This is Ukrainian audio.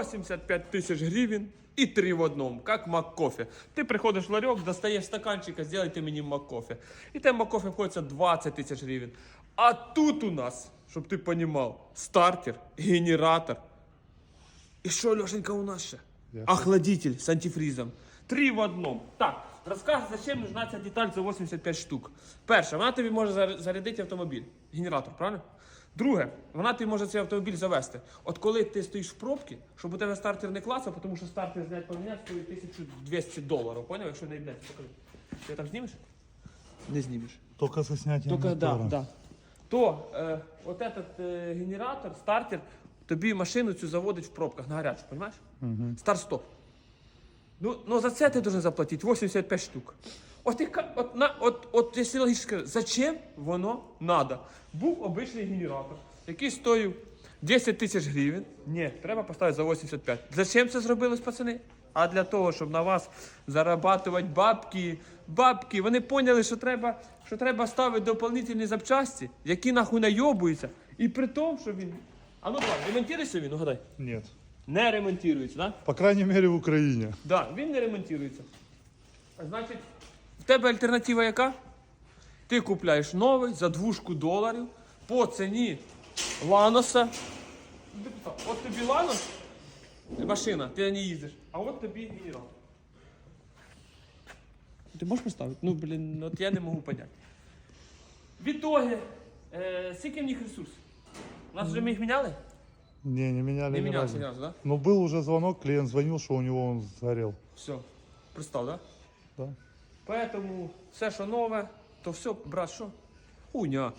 85 тисяч гривень і три в одному, як Маккофе. Ти приходиш в ларьок, достаєш стаканчика, зробите мені Маккофе. І те Маккофе обходиться 20 тисяч гривень. А тут у нас, щоб ти розумів, стартер, генератор. І що, Лешенька, у нас ще? Я- Охладитель з антифризом. Три в одному. Так, розкажи, зачем нужна ця деталь за 85 штук. Перше, вона тобі може зарядити автомобіль. Генератор, правильно? Друге, вона тобі може цей автомобіль завести. От коли ти стоїш в пробці, щоб у тебе стартер не клацав, тому що стартер зняти поміняти стоїть 1200 доларів. Поняв? Якщо не йдеться, покажи. Ти так знімеш? Не знімеш. Только со снятием Только да, мотора. да. То э, вот этот э, генератор, стартер, тобі машину цю заводить в пробках на гарячу, понимаешь? Старт-стоп. Ну, ну за це ти должен заплатити 85 штук. От, і, ка- от, на, от, от якщо логічно зачем воно надо? Був обичний генератор, який стоїв 10 тисяч гривень. Ні, треба поставити за 85. Зачем це зробилось, пацани? А для того, щоб на вас зарабатувати бабки, бабки. Вони поняли, що треба, що треба ставити доповнительні запчасті, які нахуй найобуються. І при тому, що він. А ну так, ремонтується він, угадай. Нет. Не ремонтується, так? Да? По крайней мере в Украине. Да, він не ремонтується. Значить, в тебе альтернатива яка? Ти купляєш новий за двушку доларів по ціні Ланоса. От тобі Ланос, машина, ти на ній їздиш, а от тобі генератор. Ти можеш поставити? Ну, блін, от я не можу поняти. В ітогі, е, скільки в них ресурс? У нас вже ми їх міняли? Не, не меняли Не ни мінявся разу. так? Да? Но был уже звонок, клиент звонил, что у него он сгорел. Все. Пристав, так? Да? Да. Поэтому все, що нове, то все, брат, що? Хуйня.